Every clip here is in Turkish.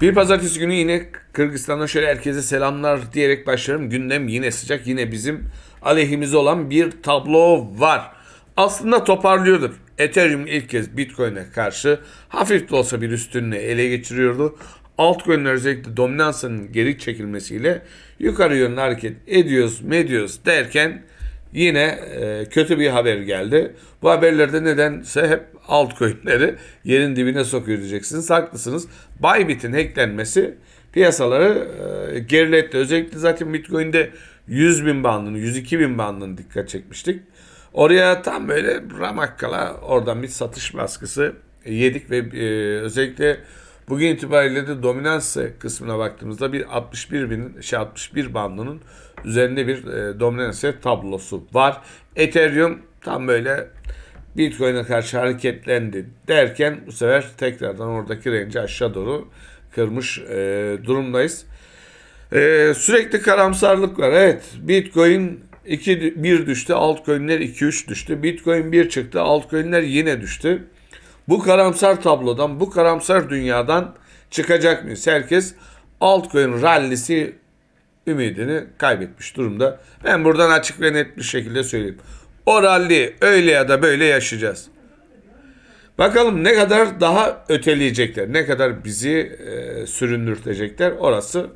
Bir pazartesi günü yine Kırgızistan'dan şöyle herkese selamlar diyerek başlarım. Gündem yine sıcak. Yine bizim aleyhimize olan bir tablo var. Aslında toparlıyordur. Ethereum ilk kez Bitcoin'e karşı hafif de olsa bir üstünlüğü ele geçiriyordu. Altcoin'ler özellikle dominansının geri çekilmesiyle yukarı yönlü hareket ediyoruz, mediyoruz derken yine e, kötü bir haber geldi. Bu haberlerde nedense hep altcoin'leri yerin dibine sokuyor diyeceksiniz. Haklısınız. Bybit'in hacklenmesi piyasaları e, geriletti. Özellikle zaten Bitcoin'de 100 bin bandını, 102 bin bandını dikkat çekmiştik. Oraya tam böyle ramakkala oradan bir satış baskısı yedik ve e, özellikle bugün itibariyle de dominans kısmına baktığımızda bir 61 bin, şey 61 bandının üzerinde bir e, dominans tablosu var. Ethereum tam böyle Bitcoin'e karşı hareketlendi derken bu sefer tekrardan oradaki range'i aşağı doğru kırmış e, durumdayız. E, sürekli karamsarlık var. Evet Bitcoin 2 1 düştü, altcoin'ler 2 3 düştü. Bitcoin 1 çıktı, altcoin'ler yine düştü. Bu karamsar tablodan, bu karamsar dünyadan çıkacak mıyız? Herkes altcoin rallisi ümidini kaybetmiş durumda. Ben buradan açık ve net bir şekilde söyleyeyim. O ralli öyle ya da böyle yaşayacağız. Bakalım ne kadar daha öteleyecekler, ne kadar bizi e, süründürtecekler orası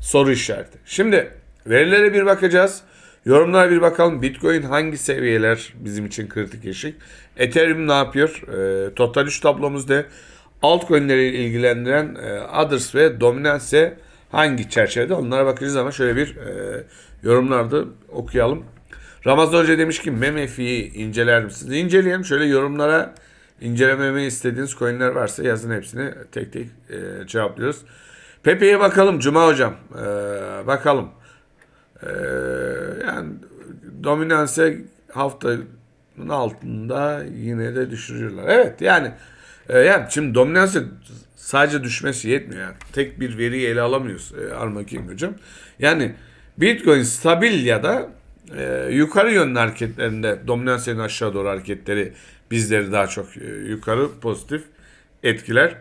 soru işareti. Şimdi verilere bir bakacağız. Yorumlara bir bakalım. Bitcoin hangi seviyeler bizim için kritik eşik? Ethereum ne yapıyor? E, Total 3 tablomuzda altcoin'leri ilgilendiren e, Others ve Dominance hangi çerçevede onlara bakacağız ama şöyle bir e, yorumlarda okuyalım. Ramazan Hoca demiş ki MMF'yi inceler misiniz? İnceleyelim. Şöyle yorumlara incelememi istediğiniz coinler varsa yazın hepsini tek tek e, cevaplıyoruz. Pepe'ye bakalım Cuma Hocam. E, bakalım. E, yani dominanse haftanın altında yine de düşürüyorlar. Evet yani e, yani şimdi dominanse sadece düşmesi yetmiyor. Yani. Tek bir veriyi ele alamıyoruz e, Arma King Hocam. Yani Bitcoin stabil ya da e, yukarı yönlü hareketlerinde dominansenin aşağı doğru hareketleri bizleri daha çok e, yukarı pozitif etkiler.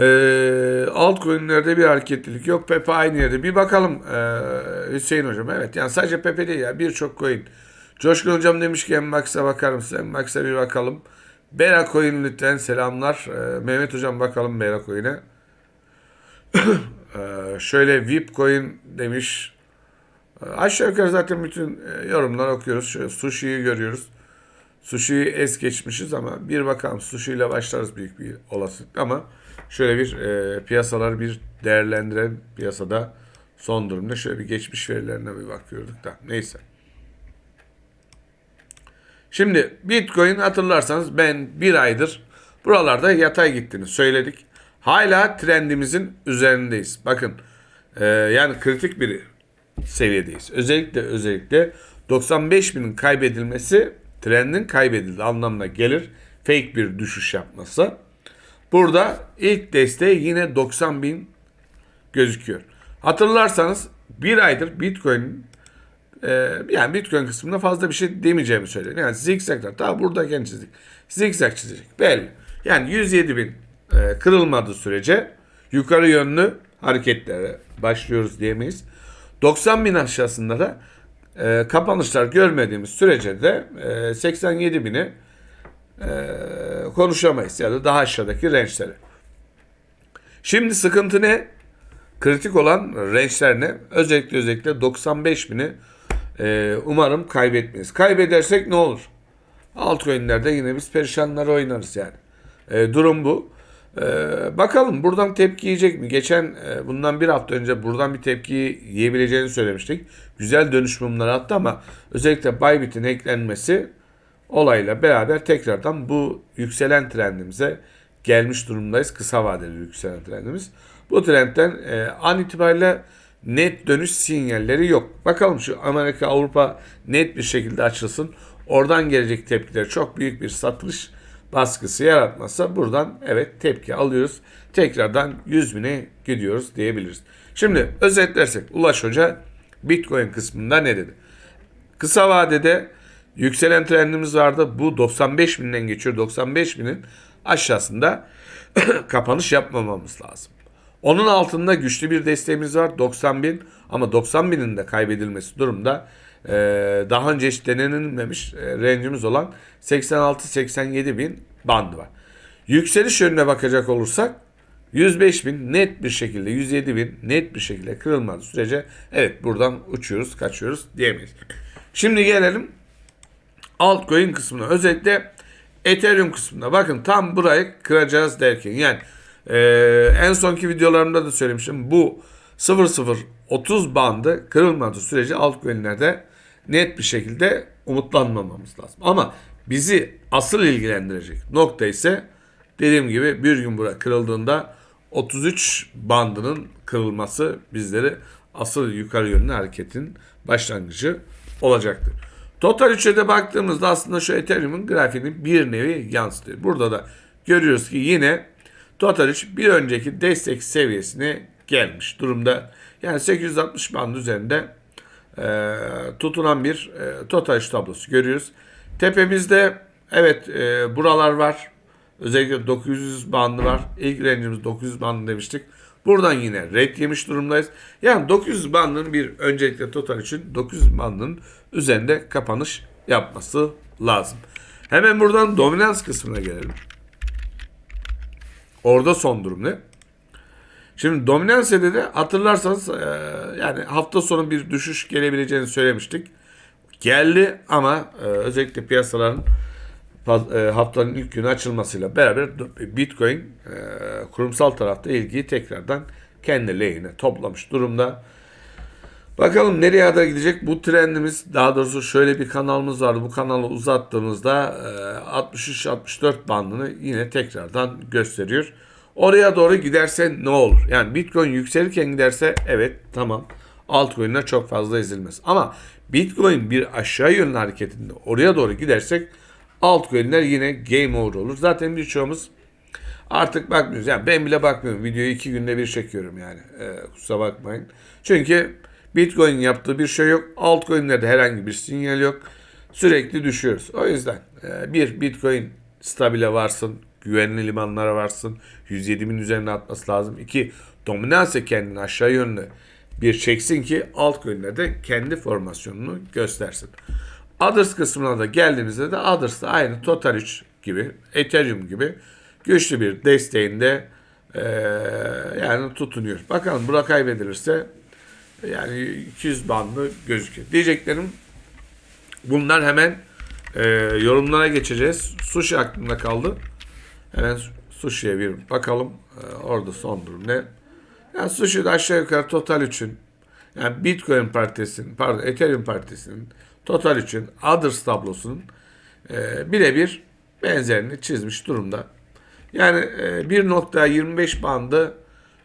E, altcoin'lerde bir hareketlilik yok. Pepe aynı yerde. Bir bakalım e, Hüseyin hocam. Evet yani sadece Pepe değil ya birçok coin. Coşkun hocam demiş ki Max'a bakar mısın? Max'a bir bakalım. Bera coin lütfen selamlar. E, Mehmet hocam bakalım Bera coin'e. şöyle VIP coin demiş. Aşağı yukarı zaten bütün e, yorumlar okuyoruz. Şöyle sushi'yi görüyoruz. Sushi'yi es geçmişiz ama bir bakalım sushi ile başlarız büyük bir olasılık ama şöyle bir e, piyasaları bir değerlendiren piyasada son durumda şöyle bir geçmiş verilerine bir bakıyorduk da neyse. Şimdi Bitcoin hatırlarsanız ben bir aydır buralarda yatay gittiğini söyledik. Hala trendimizin üzerindeyiz. Bakın e, yani kritik bir seviyedeyiz. Özellikle özellikle 95 binin kaybedilmesi trendin kaybedildi anlamına gelir. Fake bir düşüş yapması. Burada ilk desteği yine 90 bin gözüküyor. Hatırlarsanız bir aydır Bitcoin'in e, yani Bitcoin kısmında fazla bir şey demeyeceğimi söyledim. Yani zigzaglar. Daha buradayken çizdik. Zigzag çizecek. Belli. Yani 107 bin e, kırılmadığı sürece yukarı yönlü hareketlere başlıyoruz diyemeyiz. 90 bin aşağısında da e, kapanışlar görmediğimiz sürece de e, 87 bini e, konuşamayız ya da daha aşağıdaki range'leri. Şimdi sıkıntı ne? Kritik olan range'ler ne? Özellikle özellikle 95 bini e, umarım kaybetmeyiz. Kaybedersek ne olur? Altcoin'lerde yine biz perişanlar oynarız yani. E, durum bu. E, bakalım buradan tepki yiyecek mi? Geçen e, bundan bir hafta önce buradan bir tepki yiyebileceğini söylemiştik. Güzel dönüş attı ama özellikle Bybit'in eklenmesi olayla beraber tekrardan bu yükselen trendimize gelmiş durumdayız. Kısa vadeli yükselen trendimiz. Bu trendten e, an itibariyle net dönüş sinyalleri yok. Bakalım şu Amerika Avrupa net bir şekilde açılsın. Oradan gelecek tepkiler çok büyük bir satış baskısı yaratmazsa buradan evet tepki alıyoruz. Tekrardan 100 bine gidiyoruz diyebiliriz. Şimdi özetlersek Ulaş Hoca Bitcoin kısmında ne dedi? Kısa vadede yükselen trendimiz vardı. Bu 95 binden geçiyor. 95 binin aşağısında kapanış yapmamamız lazım. Onun altında güçlü bir desteğimiz var 90 bin ama 90 binin de kaybedilmesi durumda e, daha önce hiç denenilmemiş e, olan 86-87 bin bandı var. Yükseliş yönüne bakacak olursak 105 bin net bir şekilde 107 bin net bir şekilde kırılmadığı sürece evet buradan uçuyoruz kaçıyoruz diyemeyiz. Şimdi gelelim altcoin kısmına özellikle Ethereum kısmına bakın tam burayı kıracağız derken yani e, en sonki videolarımda da söylemiştim bu 0030 bandı kırılmadığı sürece altcoin'lerde net bir şekilde umutlanmamamız lazım. Ama bizi asıl ilgilendirecek nokta ise dediğim gibi bir gün bura kırıldığında 33 bandının kırılması bizleri asıl yukarı yönlü hareketin başlangıcı olacaktır. Total 3'e de baktığımızda aslında şu Ethereum'un grafiğini bir nevi yansıtıyor. Burada da görüyoruz ki yine Total 3 bir önceki destek seviyesine gelmiş durumda. Yani 860 band üzerinde e, tutulan bir e, Total 3 tablosu görüyoruz. Tepemizde evet e, buralar var. Özellikle 900 bandı var. İlk range'imiz 900 bandı demiştik. Buradan yine red yemiş durumdayız. Yani 900 bandının bir öncelikle total için 900 bandının üzerinde kapanış yapması lazım. Hemen buradan dominans kısmına gelelim. Orada son durum ne? Şimdi dominans de hatırlarsanız e, yani hafta sonu bir düşüş gelebileceğini söylemiştik. Geldi ama e, özellikle piyasaların e, haftanın ilk günü açılmasıyla beraber Bitcoin e, kurumsal tarafta ilgiyi tekrardan kendi lehine toplamış durumda. Bakalım nereye kadar gidecek bu trendimiz daha doğrusu şöyle bir kanalımız vardı bu kanalı uzattığımızda 63-64 bandını yine tekrardan gösteriyor. Oraya doğru giderse ne olur? Yani Bitcoin yükselirken giderse evet tamam altcoin'ler çok fazla ezilmez. Ama Bitcoin bir aşağı yönlü hareketinde oraya doğru gidersek altcoin'ler yine game over olur. Zaten birçoğumuz artık bakmıyoruz. Yani ben bile bakmıyorum. Videoyu iki günde bir çekiyorum yani. Ee, kusura bakmayın. Çünkü Bitcoin yaptığı bir şey yok. Altcoin'lerde herhangi bir sinyal yok. Sürekli düşüyoruz. O yüzden e, bir Bitcoin stabile varsın. Güvenli limanlara varsın. 107 bin üzerine atması lazım. İki dominanse kendini aşağı yönlü bir çeksin ki altcoin'lerde kendi formasyonunu göstersin. Others kısmına da geldiğimizde de Others da aynı Total 3 gibi, Ethereum gibi güçlü bir desteğinde e, yani tutunuyor. Bakalım bura kaybedilirse yani 200 bandı gözüküyor. Diyeceklerim bunlar hemen e, yorumlara geçeceğiz. Sushi aklımda kaldı. Hemen Sushi'ye bir bakalım. E, orada son durum ne? Yani Sushi'de aşağı yukarı Total 3'ün yani Bitcoin partisinin, pardon Ethereum partisinin Total için Others tablosunun e, birebir benzerini çizmiş durumda. Yani e, 1.25 bandı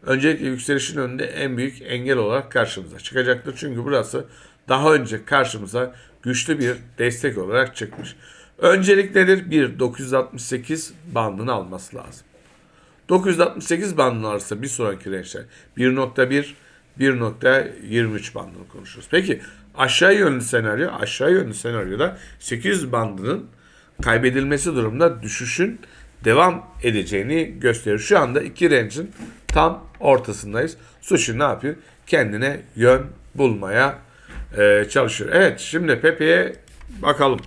öncelikle yükselişin önünde en büyük engel olarak karşımıza çıkacaktır. Çünkü burası daha önce karşımıza güçlü bir destek olarak çıkmış. Öncelik nedir? Bir 968 bandını alması lazım. 968 bandını alırsa bir sonraki rençler 1.1 1.23 bandını konuşuyoruz. Peki aşağı yönlü senaryo, aşağı yönlü senaryoda 800 bandının kaybedilmesi durumunda düşüşün devam edeceğini gösteriyor. Şu anda iki range'in tam ortasındayız. Sushi ne yapıyor? Kendine yön bulmaya e, çalışıyor. Evet şimdi Pepe'ye bakalım.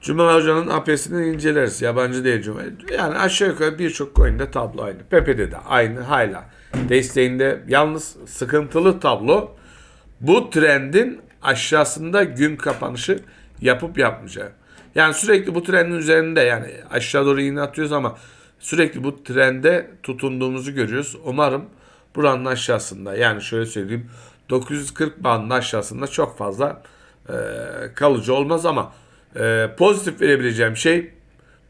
Cuma Hoca'nın AP'sini inceleriz. Yabancı değil Cuma. Yani aşağı yukarı birçok coin'de tablo aynı. Pepe'de de aynı hala. Desteğinde yalnız sıkıntılı tablo bu trendin aşağısında gün kapanışı yapıp yapmayacağı. Yani sürekli bu trendin üzerinde yani aşağı doğru iğne atıyoruz ama sürekli bu trende tutunduğumuzu görüyoruz. Umarım buranın aşağısında yani şöyle söyleyeyim 940 bandının aşağısında çok fazla e, kalıcı olmaz ama e, pozitif verebileceğim şey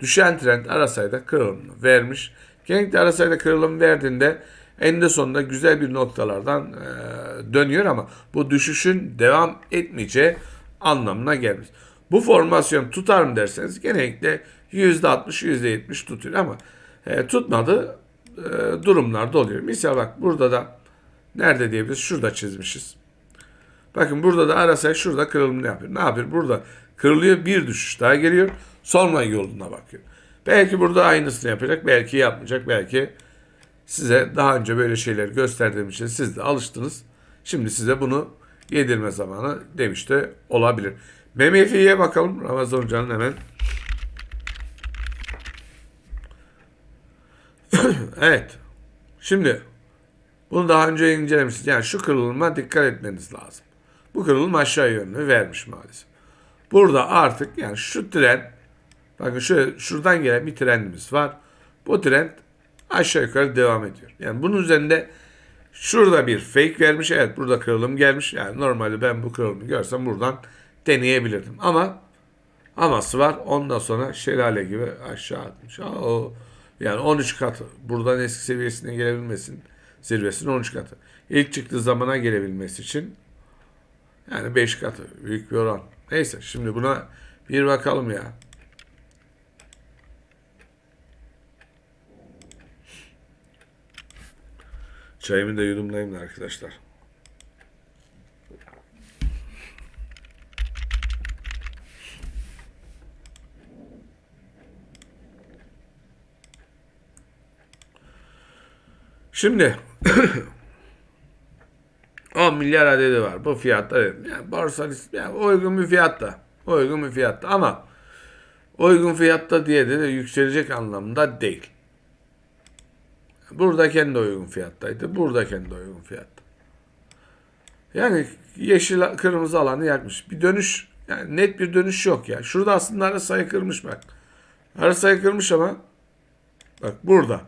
düşen trend arasayda kırılımını vermiş. Genellikle arasayda kırılım verdiğinde eninde sonunda güzel bir noktalardan e, dönüyor ama bu düşüşün devam etmeyeceği anlamına gelmiş. Bu formasyon tutar mı derseniz genellikle %60 %70 tutuyor ama e, tutmadığı e, durumlarda oluyor. Misal bak burada da nerede diyebiliriz? Şurada çizmişiz. Bakın burada da RSI şurada kırılımını yapıyor. Ne yapıyor? Burada kırılıyor bir düşüş daha geliyor. Sonra yoluna bakıyor. Belki burada aynısını yapacak. Belki yapmayacak. Belki size daha önce böyle şeyler gösterdiğim için siz de alıştınız. Şimdi size bunu yedirme zamanı demiş de olabilir. MMF'ye bakalım. Ramazan Hoca'nın hemen. evet. Şimdi bunu daha önce incelemişsiniz. Yani şu kırılıma dikkat etmeniz lazım. Bu kırılım aşağı yönlü vermiş maalesef. Burada artık yani şu trend bakın şöyle şuradan gelen bir trendimiz var. Bu trend aşağı yukarı devam ediyor. Yani bunun üzerinde şurada bir fake vermiş. Evet burada kırılım gelmiş. Yani normalde ben bu kırılımı görsem buradan deneyebilirdim. Ama aması var. Ondan sonra şelale gibi aşağı atmış. Aa, o yani 13 katı. Buradan eski seviyesine gelebilmesin. Zirvesinin 13 katı. İlk çıktığı zamana gelebilmesi için yani 5 katı. Büyük bir oran. Neyse şimdi buna bir bakalım ya. Çayımı da yudumlayayım da arkadaşlar. Şimdi 10 milyar adedi var. Bu fiyatta yani borsa yani uygun bir fiyatta. Uygun bir fiyatta ama uygun fiyatta diye de, de yükselecek anlamda değil. Burada kendi uygun fiyattaydı. Burada kendi uygun fiyatta. Yani yeşil kırmızı alanı yakmış. Bir dönüş yani net bir dönüş yok ya. Şurada aslında ara sayı kırmış bak. Ara sayı kırmış ama bak burada.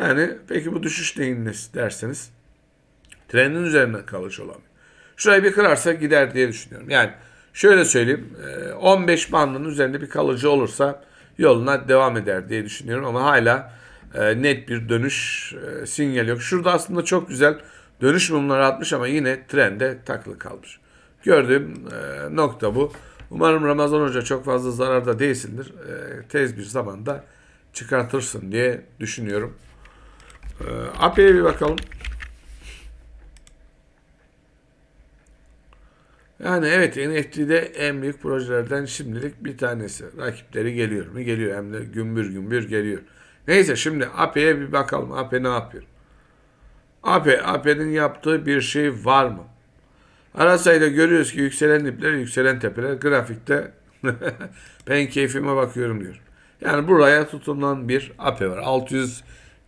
Yani peki bu düşüş neyin derseniz trendin üzerinde kalış olan. Şurayı bir kırarsa gider diye düşünüyorum. Yani şöyle söyleyeyim 15 bandının üzerinde bir kalıcı olursa yoluna devam eder diye düşünüyorum ama hala net bir dönüş sinyali yok. Şurada aslında çok güzel dönüş mumları atmış ama yine trende takılı kalmış. Gördüğüm nokta bu. Umarım Ramazan Hoca çok fazla zararda değilsindir. Tez bir zamanda çıkartırsın diye düşünüyorum. AP'ye bir bakalım. Yani evet NFT'de en büyük projelerden şimdilik bir tanesi. Rakipleri geliyor mu? Geliyor. Hem de gümbür gümbür geliyor. Neyse şimdi AP'ye bir bakalım. AP ne yapıyor? AP, AP'nin yaptığı bir şey var mı? Ara sayıda görüyoruz ki yükselen dipler, yükselen tepeler grafikte ben keyfime bakıyorum diyor. Yani buraya tutulan bir AP var.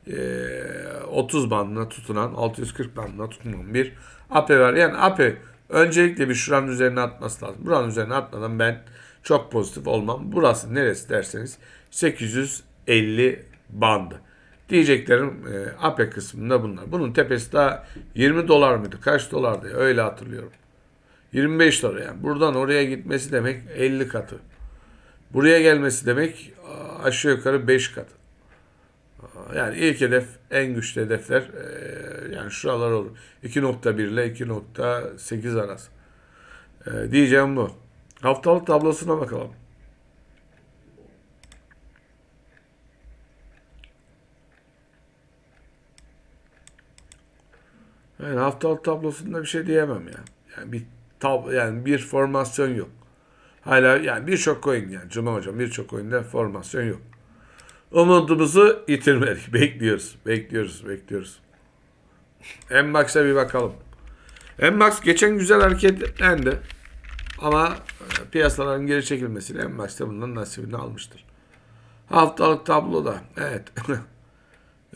630 bandına tutunan, 640 bandına tutunan bir AP var. Yani AP öncelikle bir şuranın üzerine atması lazım. Buranın üzerine atmadan ben çok pozitif olmam. Burası neresi derseniz 850 bandı. Diyeceklerim e, APE kısmında bunlar. Bunun tepesi daha 20 dolar mıydı? Kaç dolardı? Öyle hatırlıyorum. 25 dolar yani. Buradan oraya gitmesi demek 50 katı. Buraya gelmesi demek aşağı yukarı 5 katı. Yani ilk hedef en güçlü hedefler e, yani şuralar olur. 2.1 ile 2.8 arası. E, diyeceğim bu. Haftalık tablosuna bakalım. Yani haftalık tablosunda bir şey diyemem ya. Yani bir tab yani bir formasyon yok. Hala yani birçok coin yani Cuma hocam birçok coin'de formasyon yok. Umudumuzu yitirmedik. Bekliyoruz. Bekliyoruz. Bekliyoruz. Enmax'a bir bakalım. Enmax geçen güzel hareketlendi. Ama e, piyasaların geri çekilmesiyle Enmax da bundan nasibini almıştır. Haftalık tabloda. Evet.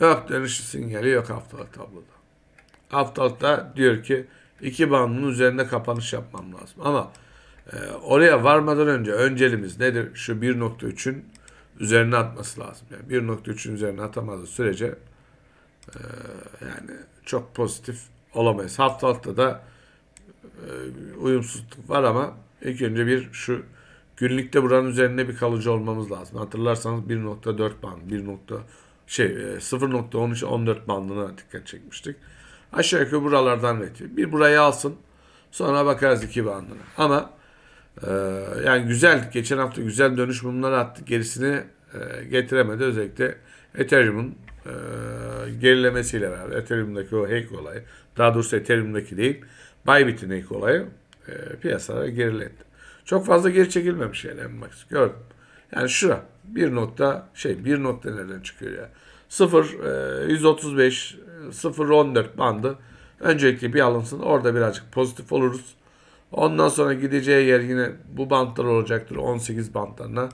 yok dönüş sinyali yok haftalık tabloda. Haftalıkta diyor ki iki bandın üzerinde kapanış yapmam lazım. Ama e, oraya varmadan önce önceliğimiz nedir? Şu 1.3'ün üzerine atması lazım. Yani 1.3'ün üzerine atamadığı sürece e, yani çok pozitif olamayız. Haftalıkta da e, uyumsuzluk var ama ilk önce bir şu günlükte buranın üzerinde bir kalıcı olmamız lazım. Hatırlarsanız 1.4 band, 1. şey 0.13 14 bandına dikkat çekmiştik. Aşağı yukarı buralardan üretiyor. Bir burayı alsın. Sonra bakarız iki bandına. Ama e, yani güzel geçen hafta güzel dönüş mumları attı. Gerisini e, getiremedi. Özellikle Ethereum'un e, gerilemesiyle beraber Ethereum'daki o hack olayı daha doğrusu Ethereum'daki değil Bybit'in ilk olayı e, piyasalara geriletti. Çok fazla geri çekilmemiş yani Max. Gördüm. Yani şura bir nokta şey bir nokta nereden çıkıyor ya? 0 e, 135 0 14 bandı. Öncelikle bir alınsın. Orada birazcık pozitif oluruz. Ondan sonra gideceği yer yine bu bantlar olacaktır. 18 bantlarına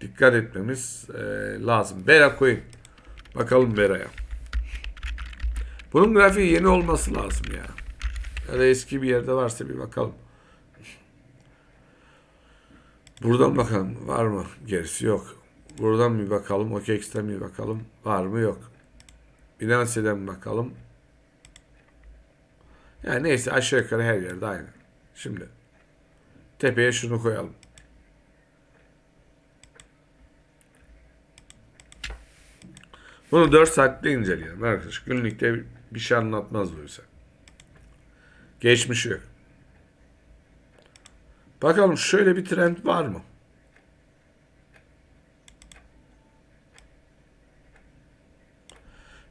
dikkat etmemiz e, lazım. Bera koyun. Bakalım Bera'ya. Bunun grafiği yeni olması lazım ya. Ya da eski bir yerde varsa bir bakalım. Buradan bakalım var mı? Gerisi yok. Buradan bir bakalım. OKX'ten bir bakalım. Var mı? Yok. Binance'den bakalım. Yani neyse aşağı yukarı her yerde aynı. Şimdi tepeye şunu koyalım. Bunu 4 saatte inceleyelim arkadaş. Günlükte bir şey anlatmaz bu ise. Geçmişi yok. Bakalım şöyle bir trend var mı?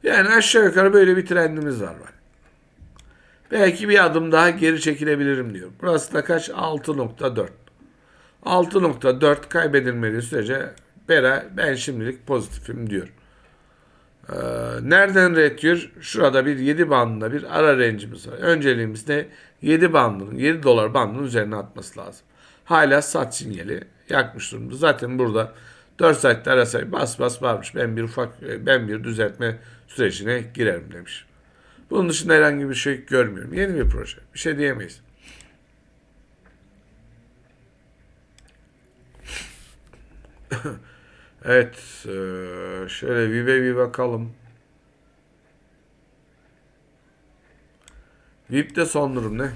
Yani aşağı yukarı böyle bir trendimiz var. Bak. Belki bir adım daha geri çekilebilirim diyor. Burası da kaç? 6.4. 6.4 kaybedilmediği sürece Bera ben şimdilik pozitifim diyor. Ee, nereden üretiyor? Şurada bir 7 bandında bir ara range'imiz var. Önceliğimiz de 7 bandının 7 dolar bandının üzerine atması lazım. Hala sat sinyali yakmış durumda. Zaten burada 4 saatte arasayı bas bas varmış. Ben bir ufak ben bir düzeltme sürecine girerim demiş. Bunun dışında herhangi bir şey görmüyorum. Yeni bir proje. Bir şey diyemeyiz. evet. eee, Şöyle VIP'e bir bakalım. VIP'te son durum ne?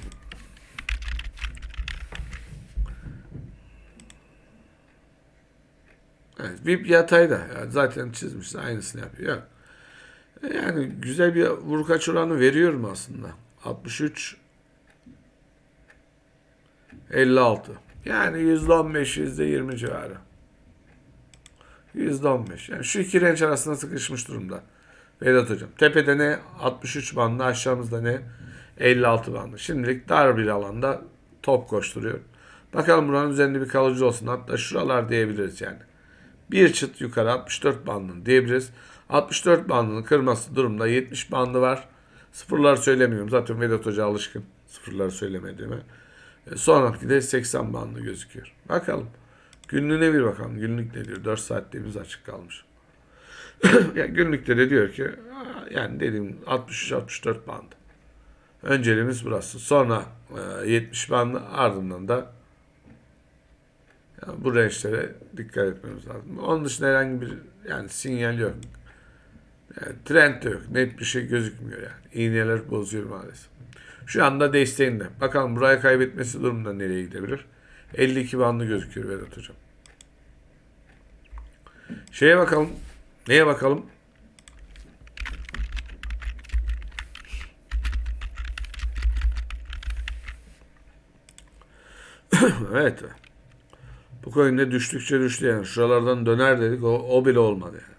Evet, VIP yatayda. Yani zaten çizmişse aynısını yapıyor. Yok. Yani güzel bir vurkaç oranı veriyorum aslında. 63 56. Yani %15 %20 civarı. %15. Yani şu iki renç arasında sıkışmış durumda. Vedat hocam. Tepede ne? 63 bandı. Aşağımızda ne? 56 bandı. Şimdilik dar bir alanda top koşturuyor. Bakalım buranın üzerinde bir kalıcı olsun. Hatta şuralar diyebiliriz yani. Bir çıt yukarı 64 bandını diyebiliriz. 64 bandını kırması durumda 70 bandı var. Sıfırlar söylemiyorum. Zaten Vedat Hoca alışkın sıfırları söylemediğime. E, sonraki de 80 bandı gözüküyor. Bakalım. Günlüğüne bir bakalım. Günlük ne diyor? 4 saatliğimiz açık kalmış. yani günlükte de diyor ki "Aa, yani dediğim 63-64 bandı. Önceliğimiz burası. Sonra e, 70 bandı ardından da yani bu range'lere dikkat etmemiz lazım. Onun dışında herhangi bir yani sinyal yok. Yani trend de yok. Net bir şey gözükmüyor yani. İğneler bozuyor maalesef. Şu anda desteğinde. Bakalım buraya kaybetmesi durumunda nereye gidebilir? 52 bandı gözüküyor Vedat Hocam. Şeye bakalım. Neye bakalım? evet. Bu coin'de düştükçe düştü yani. Şuralardan döner dedik o, o bile olmadı yani.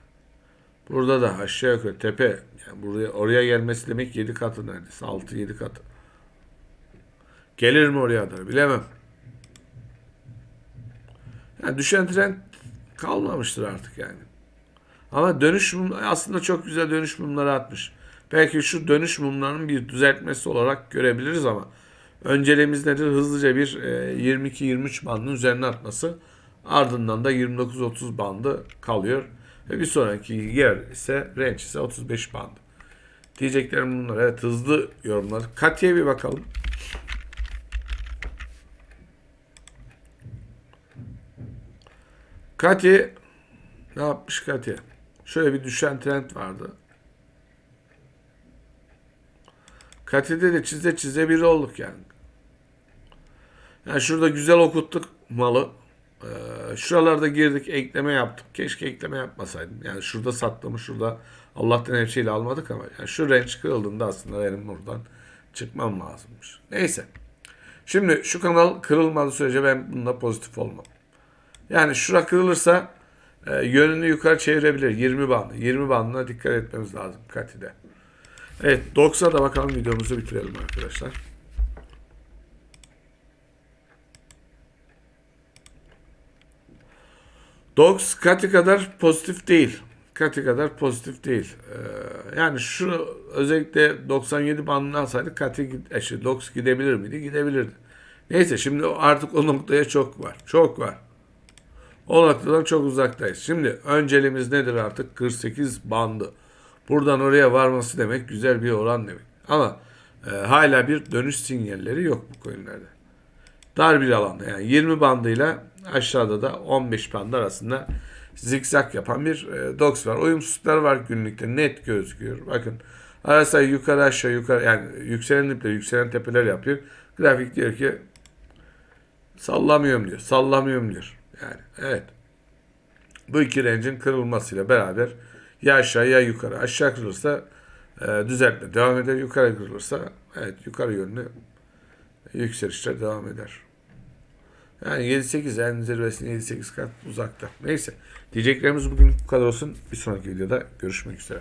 Burada da aşağı yukarı tepe. Yani buraya oraya gelmesi demek 7 katı neredeyse. 6-7 katı. Gelir mi oraya da bilemem. Yani düşen trend kalmamıştır artık yani. Ama dönüş mum aslında çok güzel dönüş mumları atmış. Belki şu dönüş mumlarının bir düzeltmesi olarak görebiliriz ama önceliğimiz nedir? Hızlıca bir e, 22-23 bandın üzerine atması. Ardından da 29-30 bandı kalıyor. Ve bir sonraki yer ise range ise 35 bandı. Diyeceklerim bunlar. Evet hızlı yorumlar. Katiye bir bakalım. Kati ne yapmış Kati? Şöyle bir düşen trend vardı. Kati'de de çize çize bir olduk yani. Yani şurada güzel okuttuk malı. Ee, şuralarda girdik ekleme yaptık. Keşke ekleme yapmasaydım. Yani şurada sattığımı şurada Allah'tan her şeyle almadık ama yani şu range kırıldığında aslında benim buradan çıkmam lazımmış. Neyse. Şimdi şu kanal kırılmadığı sürece ben bunda pozitif olmam. Yani şura kırılırsa e, yönünü yukarı çevirebilir. 20 bandı. 20 bandına dikkat etmemiz lazım Kati'de. Evet 90'da bakalım videomuzu bitirelim arkadaşlar. Dogs Kati kadar pozitif değil. Kati kadar pozitif değil. Ee, yani şu özellikle 97 bandını alsaydık Kati gid- şey, Dogs gidebilir miydi? Gidebilirdi. Neyse şimdi artık o noktaya çok var. Çok var. O noktadan çok uzaktayız. Şimdi önceliğimiz nedir artık? 48 bandı. Buradan oraya varması demek güzel bir oran demek. Ama e, hala bir dönüş sinyalleri yok bu coinlerde. Dar bir alanda yani 20 bandıyla aşağıda da 15 band arasında zikzak yapan bir e, dox var. Uyumsuzluklar var günlükte net gözüküyor. Bakın arası yukarı aşağı yukarı yani yükselen dipler yükselen tepeler yapıyor. Grafik diyor ki sallamıyorum diyor. Sallamıyorum diyor. Yani evet. Bu iki range'in kırılmasıyla beraber ya aşağı ya yukarı. Aşağı kırılırsa e, düzeltme devam eder. Yukarı kırılırsa evet yukarı yönlü yükselişler devam eder. Yani 7-8 en zirvesine 7-8 kat uzakta. Neyse. Diyeceklerimiz bugün bu kadar olsun. Bir sonraki videoda görüşmek üzere.